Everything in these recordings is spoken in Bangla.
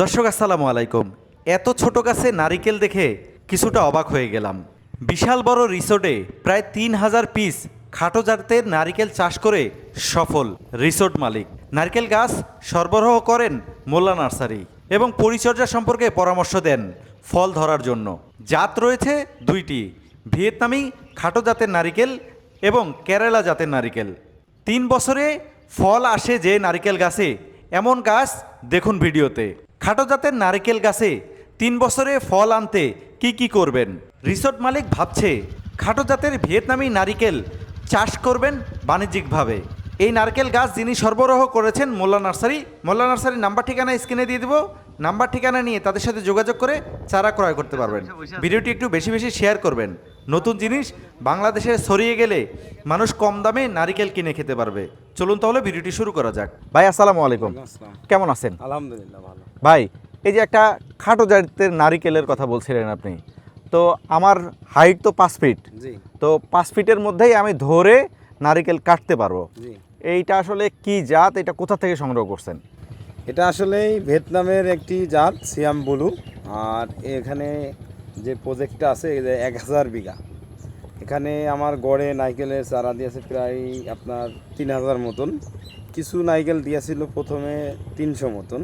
দর্শক, আসসালামু আলাইকুম। এত ছোট গাছে নারিকেল দেখে কিছুটা অবাক হয়ে গেলাম। বিশাল বড় রিসোর্টে প্রায় তিন হাজার পিস খাটো জাতের নারিকেল চাষ করে সফল রিসোর্ট মালিক। নারকেল গাছ সরবরাহ করেন মোল্লা নার্সারি এবং পরিচর্যা সম্পর্কে পরামর্শ দেন ফল ধরার জন্য। জাত রয়েছে দুইটি, ভিয়েতনামি খাটো জাতের নারিকেল এবং কেরালা জাতের নারিকেল। তিন বছরে ফল আসে যে নারিকেল গাছে। এমন গাছ দেখুন ভিডিওতে। খাটো জাতের নারকেল গাছে তিন বছরে ফল আনতে কি কি করবেন? রিসোর্ট মালিক ভাবছে, খাটো জাতের ভিয়েতনামি নারিকেল চাষ করবেন বাণিজ্যিকভাবে। এই নারকেল গাছ যিনি সরবরাহ করেছেন মোল্লা নার্সারি, মোল্লা নার্সারির নাম্বার ঠিকানা স্ক্রিনে দিয়ে দেবো। নাম্বার ঠিকানা নিয়ে তাদের সাথে যোগাযোগ করে চারা ক্রয় করতে পারবেন। ভিডিওটি একটু বেশি বেশি শেয়ার করবেন। নতুন জিনিস বাংলাদেশে ছড়িয়ে গেলে মানুষ কম দামে নারিকেল কিনে খেতে পারবে। চলুন তাহলে ভিডিওটি শুরু করা যাক। ভাই আসসালামু আলাইকুম। কেমন আছেন? আলহামদুলিল্লাহ ভালো। ভাই এই যে একটা খাটো জাতের নারিকেলের কথা বলছিলেন আপনি তো আমার হাইট তো পাঁচ ফিট তো পাঁচ ফিটের মধ্যেই আমি ধরে নারিকেল কাটতে পারব। এইটা আসলে কি জাত? এটা কোথা থেকে সংগ্রহ করছেন? এটা আসলেই ভিয়েতনামের একটি জাত, সিয়াম বুলু। আর এখানে যে প্রজেক্টটা আছে এক হাজার বিঘা। এখানে আমার গড়ে নাইকেলের চারা দিয়েছে প্রায় আপনার তিন হাজার মতন। কিছু নাইকেল দিয়েছিল প্রথমে তিনশো মতন।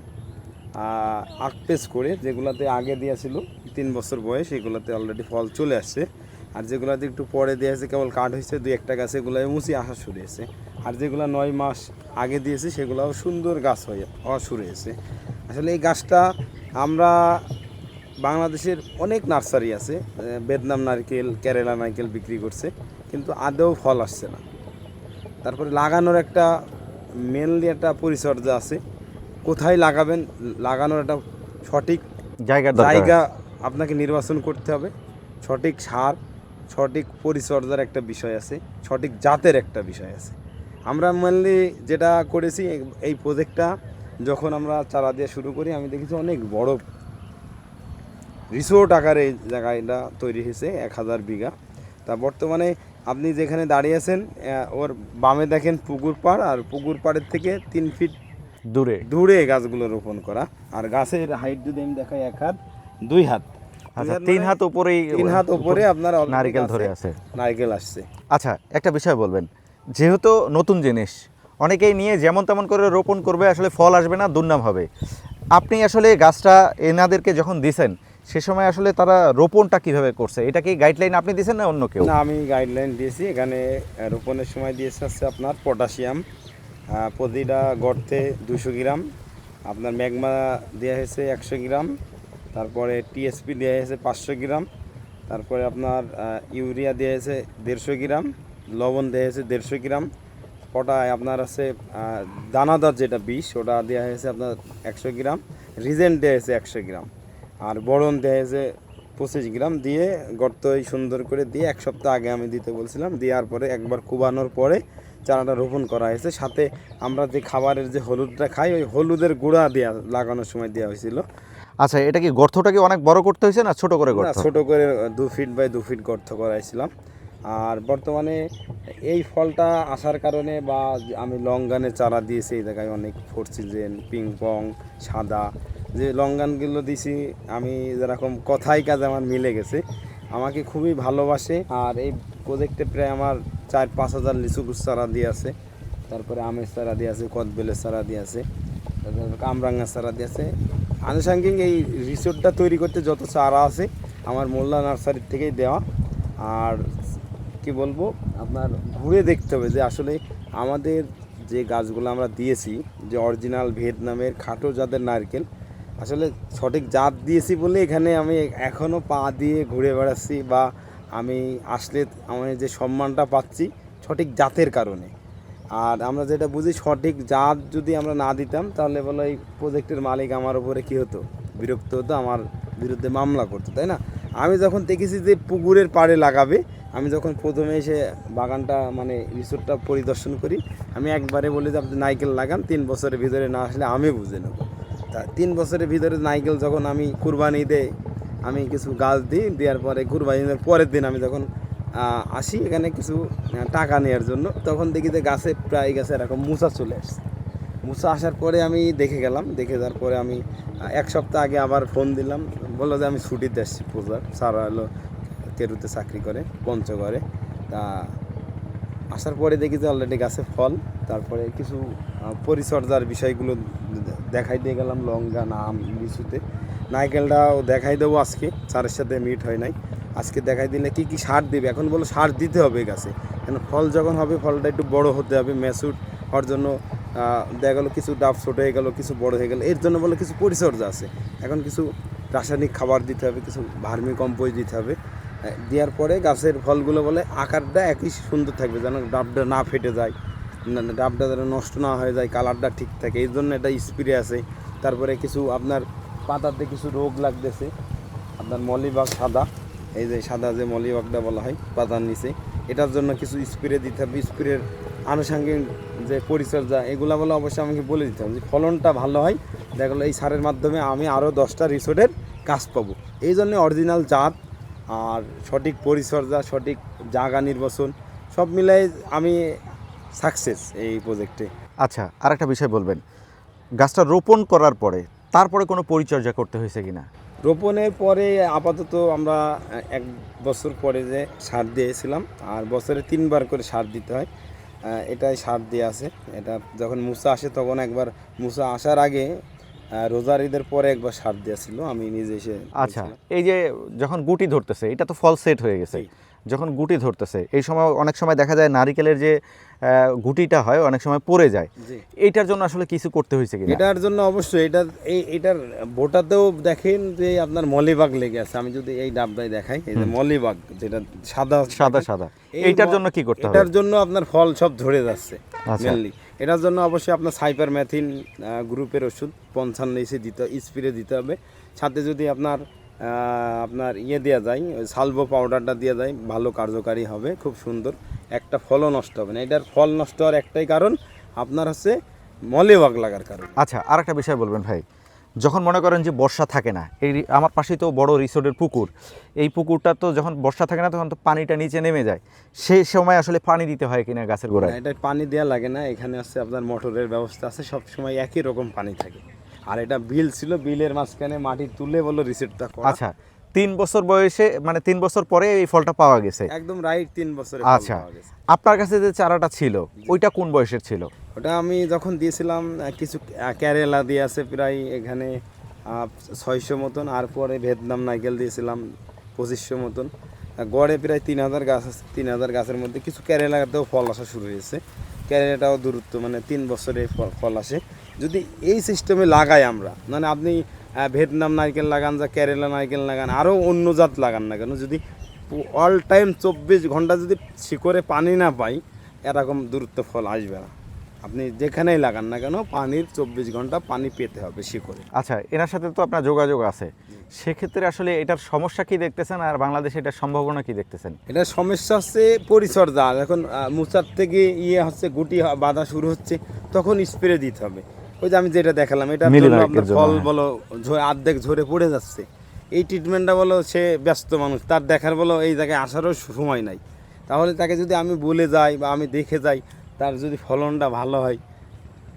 আকপেস করে যেগুলাতে আগে দিয়েছিল, তিন বছর বয়স, এগুলোতে অলরেডি ফল চলে আসছে। আর যেগুলোতে একটু পরে দিয়েছে, কেবল কাঠ হয়েছে, দুই একটা গাছ এগুলো মুচি আসা শুরু হয়েছে আর যেগুলো নয় মাস আগে দিয়েছে সেগুলোও সুন্দর গাছ হয়ে হওয়া শুরু হয়েছে। আসলে এই গাছটা আমরা বাংলাদেশের অনেক নার্সারি আছে বেদনাম নারকেল কেরালা নারকেল বিক্রি করছে কিন্তু আদৌ ফল আসছে না। তারপরে লাগানোর একটা মেনলি একটা পরিচর্যা আছে। কোথায় লাগাবেন লাগানোর একটা সঠিক জায়গা জায়গা আপনাকে নির্বাচন করতে হবে। সঠিক সার সঠিক পরিচর্যার একটা বিষয় আছে সঠিক জাতের একটা বিষয় আছে। আমরা মেনলি যেটা করেছি এই- প্রজেক্টটা যখন আমরা চারা দিয়ে শুরু করি আমি দেখেছি অনেক বড় রিসোর্ট আকারে এই জায়গাটা তৈরি হয়েছে এক হাজার বিঘা। তা বর্তমানে আপনি যেখানে দাঁড়িয়ে আছেন ওর বামে দেখেন পুকুর পাড় আর পুকুর পাড়ের থেকে তিন ফিট দূরে। দূরে গাছগুলো রোপণ করা। আর গাছের হাইট যদি আমি দেখাই এক হাত দুই হাত। আচ্ছা তিন হাত উপরেই তিন হাত উপরে আপনার নারিকেল ধরে আছে। নারকেল আসছে। আচ্ছা একটা বিষয় বলবেন যেহেতু নতুন জিনিস, অনেকেই নিয়ে যেমন তেমন করে রোপণ করবে, আসলে ফল আসবে না, দুর্নাম হবে। আপনি আসলে গাছটা এনাদেরকে যখন দিছেন, সে সময় আসলে তারা রোপণটা কীভাবে করছে? এটা কি গাইডলাইন আপনি দিয়েছেন না অন্য কেউ? না, আমি গাইডলাইন দিয়েছি। এখানে রোপণের সময় দিয়েছে হচ্ছে আপনার পটাশিয়াম প্রতিটা গর্তে দুশো গ্রাম। আপনার ম্যাগমা দেওয়া হয়েছে একশো গ্রাম, তারপরে টিএসপি দেওয়া হয়েছে পাঁচশো গ্রাম, তারপরে আপনার ইউরিয়া দেওয়া হয়েছে দেড়শো গ্রাম লবণ দেওয়া হয়েছে দেড়শো গ্রাম। পটায় আপনার আছে দানাদার যেটা বিষ ওটা দেওয়া হয়েছে আপনার একশো গ্রাম। রিজেন্ট দেওয়া হয়েছে একশো গ্রাম। আর বরণ দেওয়া হয়েছে পঁচিশ গ্রাম দিয়ে গর্তই সুন্দর করে দিয়ে এক সপ্তাহ আগে আমি দিতে বলছিলাম। দেওয়ার পরে একবার কুবানোর পরে চারাটা রোপণ করা হয়েছে। সাথে আমরা যে খাবারের যে হলুদটা খাই ওই হলুদের গুঁড়া দেওয়া লাগানোর সময় দেওয়া হয়েছিল। আচ্ছা এটা কি গর্তটা কি অনেক বড় করতে হয়েছে না ছোট করে গর্ত? ছোট করে দু ফিট বাই দু ফিট গর্ত করাইছিলাম। আর বর্তমানে এই ফলটা আসার কারণে বা আমি লঙ্গানে চারা দিয়েছি, এই জায়গায় অনেক ফোর সিজন পিং পং সাদা, যে লঙ্গানগুলো গানগুলো দিছি আমি যেরকম কথাই কাজ আমার মিলে গেছে। আমাকে খুবই ভালোবাসে আর এই প্রজেক্টে প্রায় আমার চার পাঁচ হাজার লিচু গুছ চারা দিয়ে আছে। তারপরে আমের চারা দিয়ে আছে, কদবেলের চারা দিয়ে আছে, তারপরে কামরাঙ্গার চারা দিয়ে আছে। আনুষঙ্গিক এই রিসোর্টটা তৈরি করতে যত চারা আছে, আমার মোল্লা নার্সারির থেকেই দেওয়া। আর কি বলব, আপনার ঘুরে দেখতে হবে যে আসলে আমাদের যে গাছগুলো আমরা দিয়েছি, যে অরিজিনাল ভিয়েতনামের খাটো জাতের নারকেল, আসলে সঠিক জাত দিয়েছি বলে এখানে আমি এখনও পা দিয়ে ঘুরে বেড়াচ্ছি বা আমি আসলে আমি যে সম্মানটা পাচ্ছি সঠিক জাতের কারণে। আর আমরা যেটা বুঝি সঠিক জাত যদি আমরা না দিতাম, তাহলে বলো এই প্রজেক্টের মালিক আমার উপরে কি হতো? বিরক্ত হতো, আমার বিরুদ্ধে মামলা করতো, তাই না? আমি যখন দেখেছি যে পুকুরের পাড়ে লাগাবে আমি যখন প্রথমে এসে বাগানটা মানে রিসোর্টটা পরিদর্শন করি, আমি একবারে বলি যে আপনি নাইকেল লাগান, তিন বছরের ভিতরে না আসলে আমি বুঝে নেব। তা তিন বছরের ভিতরে নাইকেল যখন আমি কুরবানি দেই আমি কিছু গাছ দিই, দেওয়ার পরে কুরবানির পরের দিন আমি যখন আসি এখানে কিছু টাকা নেওয়ার জন্য, তখন দেখি যে গাছে প্রায় গাছে এরকম মুসা চলে আসছে। মুসা আসার পরে আমি দেখে গেলাম, দেখে যাওয়ার পরে আমি এক সপ্তাহ আগে আবার ফোন দিলাম, বলল যে আমি ছুটিতে এসেছি পূজার, স্যার হলো কেরুতে চাকরি করে, পঞ্চগড়ে। তা আসার পরে দেখি যে অলরেডি গাছে ফল। তারপরে কিছু পরিচর্যার বিষয়গুলো দেখাই দিয়ে গেলাম, লঙ্কা, নাম, লিচুতে। নারকেলটাও দেখাই দেবো আজকে, স্যারের সাথে মিট হয় নাই। আজকে দেখাই দিলে কি কি সার দিবে? এখন বলো সার দিতে হবে গাছে। কেন ফল যখন হবে, ফলটা একটু বড় হতে হবে ম্যাচুর হওয়ার জন্য দেখা গেলো কিছু ডাব ছোট হয়ে গেলো, কিছু বড় হয়ে গেলো, এর জন্য বলে কিছু পরিচর্যা আছে। এখন কিছু রাসায়নিক খাবার দিতে হবে, কিছু ভার্মি কম্পোজ দিতে হবে। দেওয়ার পরে গাছের ফলগুলো বলে আকারটা একই সুন্দর থাকবে, যেন ডাবটা না ফেটে যায় ডাবটা যেন নষ্ট না হয়ে যায়, কালারটা ঠিক থাকে। এই জন্য এটা স্প্রে আছে। তারপরে কিছু আপনার পাতাতে কিছু রোগ লাগতেছে। আপনার মলিবাগ সাদা, এই যে সাদা যে মলিবাগটা বলা হয়, পাতার নিচে, এটার জন্য কিছু স্প্রে দিতে হবে। স্প্রের আনুষঙ্গিক যে পরিচর্যা, এগুলো বলে অবশ্যই আমাকে বলে দিতে হবে যে ফলনটা ভালো হয়। দেখা এই সারের মাধ্যমে আমি আরও দশটা রিসোর্টের কাজ পাবো। এই জন্য অরিজিনাল জাত আর সঠিক পরিচর্যা সঠিক জায়গা নির্বাচন সব মিলাই আমি সাকসেস এই প্রজেক্টে আচ্ছা আর একটা বিষয় বলবেন। গাছটা রোপণ করার পরে তারপরে কোনো পরিচর্যা করতে হয়েছে কিনা? রোপণের পরে আপাতত আমরা এক বছর পরে যে সার দিয়েছিলাম আর বছরে তিনবার করে সার দিতে হয়। এটাই সার দিয়ে আছে। এটা যখন মুসা আসে তখন একবার মুসা আসার আগে রোজার ঈদের পরে একবার সার দিয়েছিল আমি নিজে এসে আচ্ছা এই যে যখন গুটি ধরতেছে এটা তো ফল সেট হয়ে গেছে। যখন গুটি ধরতেছে এই সময় অনেক সময় দেখা যায় নারিকেলের যে গুটিটা হয় অনেক সময় পড়ে যায়। জি। এইটার জন্য আসলে কিছু করতে হয়েছে কি এটার জন্য অবশ্যই এটা এই এটার বোটাতেও দেখেন যে আপনার মলিবাগ লেগে আছে। আমি যদি এই ডাবটাই দেখাই এই যে মলিবাগ যেটা সাদা সাদা সাদা। এই এইটার জন্য কি করতে হবে? এটার জন্য আপনার ফল সব ধরে যাচ্ছে আচ্ছা। মেনলি এটার জন্য অবশ্যই আপনার সাইপার ম্যাথিন গ্রুপের ওষুধ পঞ্চান্ন এসে দিতে, স্প্রে দিতে হবে। সাথে যদি আপনার আপনার ইয়ে দেওয়া যায়, ওই সালভো পাউডারটা দেওয়া যায়, ভালো কার্যকারী হবে, খুব সুন্দর। একটা ফলও নষ্ট হবে না। এটার ফল নষ্ট হওয়ার একটাই কারণ, আপনার হচ্ছে মলে বাগ লাগার কারণ। আচ্ছা আর একটা বিষয় বলবেন ভাই। যখন মনে করেন যে বর্ষা থাকে না এই আমার পাশেই তো বড় রিসোর্টের পুকুর এই পুকুরটা তো যখন বর্ষা থাকে না তখন তো পানিটা নিচে নেমে যায়। সেই সময় আসলে পানি দিতে হয় কিনা গাছের গোড়ায়। এটা পানি দেওয়া লাগে না এখানে আছে আপনার মোটরের ব্যবস্থা আছে সব সময় একই রকম পানি থাকে। আর এটা বিল ছিল বিলের মাঝখানে মাটি তুলে বলো রিসেটটা আচ্ছা তিন বছর বয়সে মানে তিন বছর পরে এই ফলটা পাওয়া গেছে। একদম রাইট তিন বছর আচ্ছা আপনার কাছে যে চারাটা ছিল ওইটা কোন বয়সের ছিল? ওটা আমি যখন দিয়েছিলাম কিছু কেরালা দিয়ে আছে প্রায় এখানে ছয়শো মতন আর পরে ভিয়েতনাম নাইকেল দিয়েছিলাম পঁচিশশো মতন। গড়ে প্রায় তিন হাজার গাছ আছে তিন হাজার গাছের মধ্যে কিছু কেরালাতেও ফল আসা শুরু হয়েছে। কেরালাটাও দূরত্ব মানে তিন বছরে ফল ফল আসে। যদি এই সিস্টেমে লাগাই আমরা মানে আপনি ভিয়েতনাম নারকেল লাগান যা কেরালা নারকেল লাগান আরও অন্য জাত লাগান না কেন? যদি অল টাইম চব্বিশ ঘণ্টা যদি শিকড়ে পানি না পাই এরকম দূরত্ব ফল আসবে না। আপনি যেখানেই লাগান না কেন পানির চব্বিশ ঘণ্টা পানি পেতে হবে শিকড়ে। আচ্ছা এনার সাথে তো আপনার যোগাযোগ আছে। সেক্ষেত্রে আসলে এটার সমস্যা কি দেখতেছেন আর বাংলাদেশে এটার সম্ভাবনা কি দেখতেছেন? এটা সমস্যা হচ্ছে পরিচর্যা। এখন মুচার থেকে ইয়ে হচ্ছে গুটি বাঁধা শুরু হচ্ছে তখন স্প্রে দিতে হবে। ওই যে আমি যেটা দেখালাম এটা আপনার ফল হ্যাঁ। বলো ঝরে অর্ধেক ঝরে পড়ে যাচ্ছে। এই ট্রিটমেন্টটা বলো সে ব্যস্ত মানুষ তার দেখার বলো এই জায়গায় আসারও সময় নাই। তাহলে তাকে যদি আমি বলে যাই বা আমি দেখে যাই তার যদি ফলনটা ভালো হয়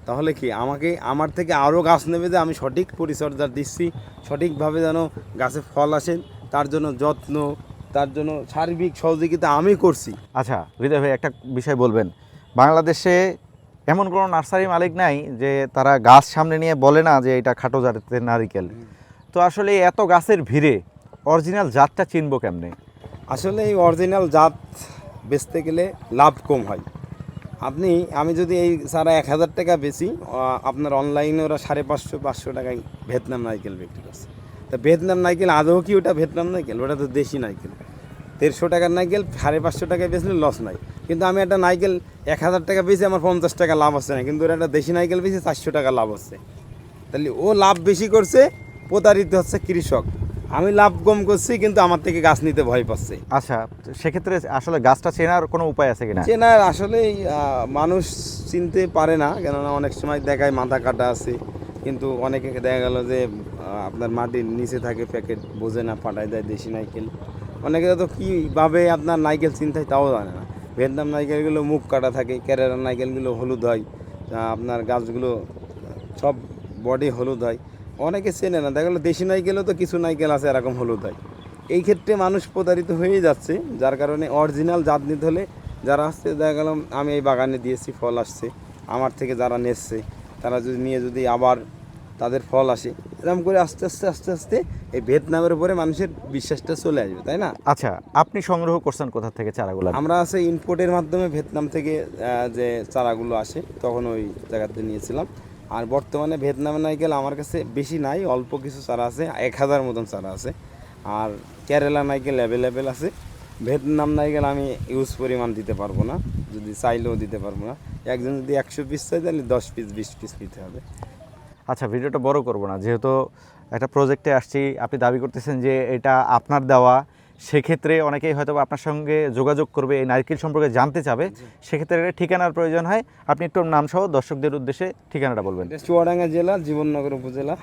তাহলে কি আমাকে আমার থেকে আরও গাছ নেবে যে আমি সঠিক পরিচর্যা দিচ্ছি সঠিকভাবে যেন গাছে ফল আসে তার জন্য যত্ন তার জন্য সার্বিক সহযোগিতা আমি করছি। আচ্ছা হৃদয় ভাই একটা বিষয় বলবেন। বাংলাদেশে এমন কোনো নার্সারি মালিক নাই যে তারা গাছ সামনে নিয়ে বলে না যে এটা খাটো জাতের নারিকেল। তো আসলে এত গাছের ভিড়ে অরিজিনাল জাতটা চিনবো কেমনে? আসলে এই অরিজিনাল জাত বেচতে গেলে লাভ কম হয়। আপনি আমি যদি এই সারা এক হাজার টাকা বেশি আপনার অনলাইনে ওরা সাড়ে পাঁচশো পাঁচশো টাকায় ভিয়েতনাম নাইকেল বিক্রি করছে। তা ভিয়েতনাম নাইকেল আদৌ কি ওটা ভিয়েতনাম নাইকেল ওটা তো দেশি নাইকেল দেড়শো টাকার নাইকেল সাড়ে পাঁচশো টাকায় বেচলে লস নাই। কিন্তু আমি একটা নাইকেল এক হাজার টাকা বেশি আমার পঞ্চাশ টাকা লাভ হচ্ছে না কিন্তু ওরা একটা দেশি নাইকেল বেশি চারশো টাকা লাভ হচ্ছে। তাহলে ও লাভ বেশি করছে প্রতারিত হচ্ছে কৃষক। আমি লাভ কম করছি কিন্তু আমার থেকে গাছ নিতে ভয় পাচ্ছে। আচ্ছা সেক্ষেত্রে আসলে গাছটা চেনার কোনো উপায় আছে কিনা? চেনার আসলে মানুষ চিনতে পারে না কেননা অনেক সময় দেখায় মাথা কাটা আছে। কিন্তু অনেকে দেখা গেল যে আপনার মাটির নিচে থাকে প্যাকেট বোঝে না ফাটাই দেয় দেশি নাইকেল। অনেকে তো কীভাবে আপনার নাইকেল চিন্তায় তাও জানে না। ভিয়েতনাম নাইকেলগুলো মুখ কাটা থাকে কেরালার নাইকেলগুলো হলুদ হয় আপনার গাছগুলো সব বডি হলুদ হয়। অনেকে চেনে না, দেখা গেলো দেশি নাইকেলও তো কিছু নাইকেল আছে এরকম হলুদ হয়। এই ক্ষেত্রে মানুষ প্রতারিত হয়েই যাচ্ছে, যার কারণে অরিজিনাল জাত নিতে হলে যারা আসছে, দেখা গেল আমি এই বাগানে দিয়েছি, ফল আসছে, আমার থেকে যারা নেচ্ছে তারা যদি নিয়ে যদি আবার তাদের ফল আসে। এরকম করে আস্তে আস্তে আস্তে আস্তে এই ভিয়েতনামের উপরে মানুষের বিশ্বাসটা চলে আসবে তাই না? আচ্ছা আপনি সংগ্রহ করছেন কোথা থেকে চারাগুলো? আমরা আছে ইনপোর্টের মাধ্যমে ভিয়েতনাম থেকে যে চারাগুলো আসে তখন ওই জায়গাতে নিয়েছিলাম। আর বর্তমানে ভিয়েতনামে নাইকেল আমার কাছে বেশি নাই অল্প কিছু চারা আছে এক হাজার মতন চারা আছে। আর কেরালা নাইকেল অ্যাভেলেবেল আছে। ভিয়েতনাম নাইকেল আমি ইউজ পরিমাণ দিতে পারব না যদি চাইলেও দিতে পারব না। একজন যদি একশো পিস চাই তাহলে দশ পিস বিশ পিস নিতে হবে। আচ্ছা ভিডিওটা বড় করব না। যেহেতু একটা প্রজেক্টে আসছি আপনি দাবি করতেছেন যে এটা আপনার দেওয়া সেক্ষেত্রে অনেকেই হয়তো আপনার সঙ্গে যোগাযোগ করবে এই নারকেল সম্পর্কে জানতে চাবে। সেক্ষেত্রে একটা ঠিকানার প্রয়োজন হয়। আপনি একটু নাম সহ দর্শকদের উদ্দেশ্যে ঠিকানাটা বলবেন। এটা চুয়াডাঙ্গা জেলা জীবননগর উপজেলা।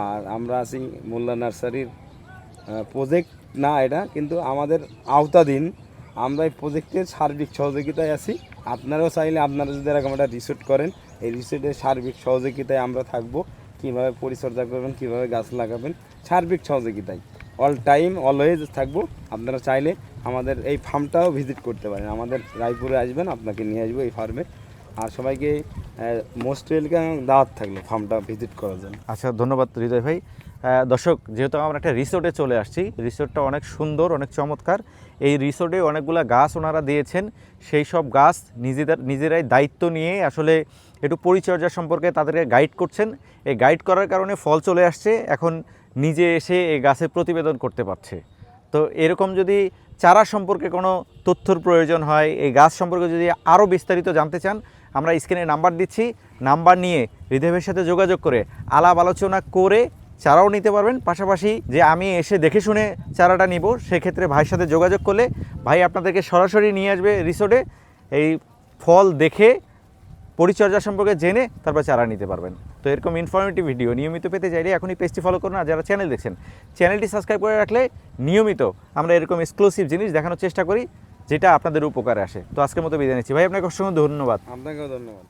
আর আমরা আছি মোল্লা নার্সারির প্রজেক্ট না এটা কিন্তু আমাদের আওতাধীন। আমরা এই প্রজেক্টের সার্বিক সহযোগিতায় আছি। আপনারাও চাইলে আপনারা যদি এরকম একটা রিসোর্ট করেন এই রিসোর্টের সার্বিক সহযোগিতায় আমরা থাকব। কীভাবে পরিচর্যা করবেন, কীভাবে গাছ লাগাবেন, সার্বিক সহযোগিতায়। অল টাইম অলওয়েজ থাকব। আপনারা চাইলে আমাদের এই ফার্মটাও ভিজিট করতে পারেন। আমাদের রায়পুরে আসবেন, আপনাকে নিয়ে আসব এই ফার্মে আর সবাইকে মোস্ট ওয়েলকাম দাওয়াত থাকল ফার্মটা ভিজিট করার জন্য। আচ্ছা ধন্যবাদ হৃদয় ভাই। দর্শক, যেহেতু আমরা একটা রিসোর্টে চলে আসছি, রিসোর্টটা অনেক সুন্দর, অনেক চমৎকার। এই রিসোর্টে অনেকগুলো গাছ ওনারা দিয়েছেন। সেই সব গাছ নিজেদের, নিজেরাই দায়িত্ব নিয়ে আসলে একটু পরিচর্যা সম্পর্কে তাদেরকে গাইড করছেন। এই গাইড করার কারণে ফল চলে আসছে, এখন নিজে এসে এই গাছের প্রতিবেদন করতে পারছে। তো এরকম যদি চারা সম্পর্কে কোনো তথ্যর প্রয়োজন হয়, এই গাছ সম্পর্কে যদি আরও বিস্তারিত জানতে চান, আমরা স্ক্রিনে নাম্বার দিচ্ছি। নাম্বার নিয়ে হৃদয়ের সাথে যোগাযোগ করে আলাপ আলোচনা করে চারাও নিতে পারবেন। পাশাপাশি যে আমি এসে দেখে শুনে চারাটা নিব, সেক্ষেত্রে ভাইয়ের সাথে যোগাযোগ করলে ভাই আপনাদেরকে সরাসরি নিয়ে আসবে রিসোর্টে। এই ফল দেখে, পরিচর্যা সম্পর্কে জেনে তারপর চারা নিতে পারবেন। তো এরকম ইনফরমেটিভ ভিডিও নিয়মিত পেতে চাইলে এখনই পেজটি ফলো করুন আর যারা চ্যানেল দেখছেন চ্যানেলটি সাবস্ক্রাইব করে রাখলে নিয়মিত আমরা এরকম এক্সক্লুসিভ জিনিস দেখানোর চেষ্টা করি, যেটা আপনাদের উপকারে আসে। তো আজকের মতো বিদায় নিচ্ছি। ভাই, আপনাকে অসংখ্য ধন্যবাদ। আপনাকেও ধন্যবাদ।